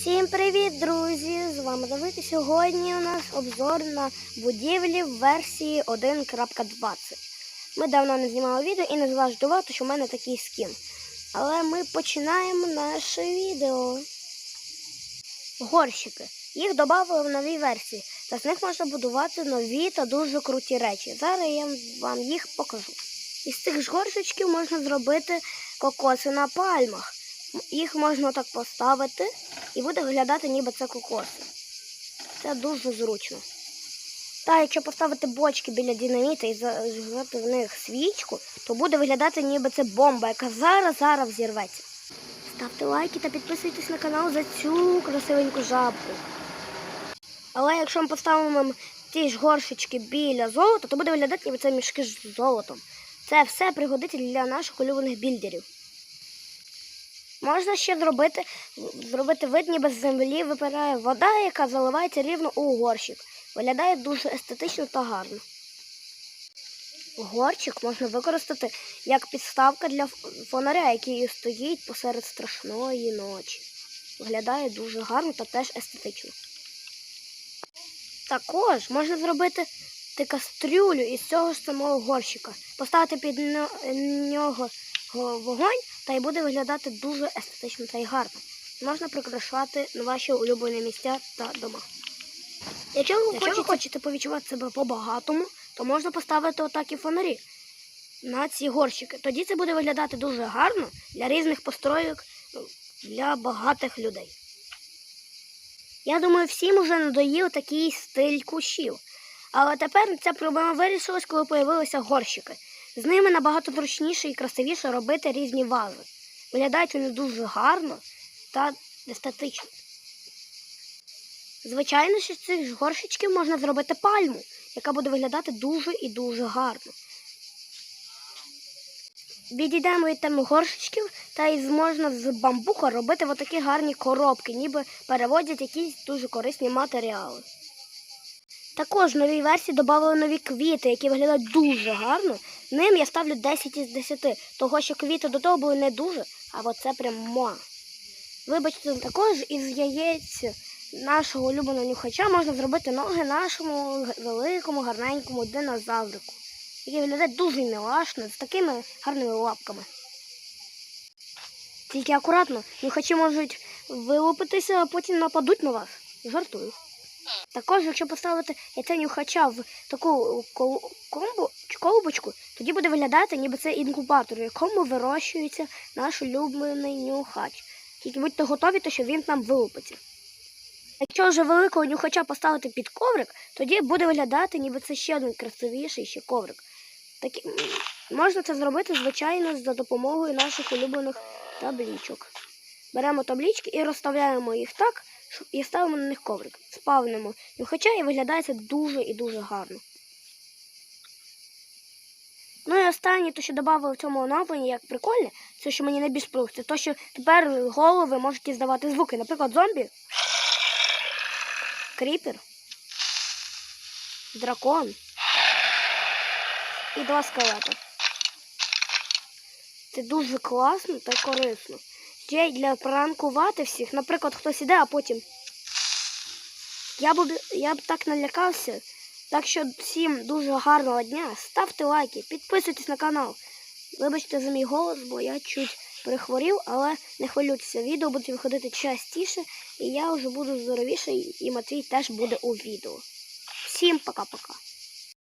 Всім привіт, друзі! З вами Давид. Сьогодні у нас обзор на будівлі в версії 1.20. Ми давно не знімали відео і не зваждувати, що в мене такий скін. Але ми починаємо наше відео. Горщики. Їх додали в новій версії, та з них можна будувати нові та дуже круті речі. Зараз я вам їх покажу. Із цих ж горщичків можна зробити кокоси на пальмах. Їх можна так поставити і буде виглядати ніби це кокоси. Це дуже зручно. Та якщо поставити бочки біля динаміта і зажигати в них свічку, то буде виглядати ніби це бомба, яка зараз зараз взірветься. Ставте лайки та підписуйтесь на канал за цю красивеньку жабку. Але якщо ми поставимо ті ж горшечки біля золота, то буде виглядати ніби це мішки з золотом. Це все пригодиться для наших улюблених більдерів. Можна ще зробити, зробити вид, ніби з землі випирає вода, яка заливається рівно у горщик. Виглядає дуже естетично та гарно. Горщик можна використати як підставка для фонаря, який стоїть посеред страшної ночі. Виглядає дуже гарно та теж естетично. Також можна зробити кастрюлю із цього самого горщика, поставити під нього вогонь, та й буде виглядати дуже естетично та й гарно. Можна прикрашати на ваші улюблені місця та дома. Якщо ви Якщо хочете, хочете повідчувати себе по-багатому, то можна поставити отакі фонарі на ці горщики. Тоді це буде виглядати дуже гарно для різних построїк для багатих людей. Я думаю, всім вже надоїв такий стиль кущів. Але тепер ця проблема вирішилась, коли з'явилися горщики. З ними набагато зручніше і красивіше робити різні вази. Виглядають вони дуже гарно та естетично. Звичайно, що з цих горшечків можна зробити пальму, яка буде виглядати дуже і дуже гарно. Відійдемо від теми горшечків та й можна з бамбука робити отакі гарні коробки, ніби переводять якісь дуже корисні матеріали. Також в новій версії додали нові квіти, які виглядають дуже гарно. Ним я ставлю 10 із 10, того що квіти до того були не дуже, а оце прям ма. Вибачте, також із яєць нашого улюбленого нюхача можна зробити ноги нашому великому, гарненькому динозаврику, який виглядає дуже милашно, з такими гарними лапками. Тільки акуратно, нюхачі можуть вилупитися, а потім нападуть на вас. Жартую. Також, якщо поставити яйце нюхача в таку комбу, колбочку, тоді буде виглядати, ніби це інкубатор, в якому вирощується наш улюблений нюхач. Тільки будьте готові, то що він там вилупиться. Якщо вже великого нюхача поставити під коврик, тоді буде виглядати, ніби це ще один красивіший ще коврик. Так, можна це зробити, звичайно, за допомогою наших улюблених таблічок. Беремо таблічки і розставляємо їх так і ставимо на них коврик. Спавнимо нюхача і виглядає це дуже і дуже гарно. Ну і останнє, то, що додали в цьому оновленні, як прикольне, це що мені найбільш подобається, то що тепер голови можуть здавати звуки. Наприклад, зомбі, кріпер, дракон і два скелета. Це дуже класно та корисно ще й для пранкувати всіх. Наприклад, хтось іде, а потім. Я б я б так налякався. Так що всім дуже гарного дня. Ставте лайки, підписуйтесь на канал. Вибачте за мій голос, бо я чуть перехворів, але не хвилюйтеся. Відео будуть виходити частіше, і я вже буду здоровіший, і Матвій теж буде у відео. Всім пока-пока.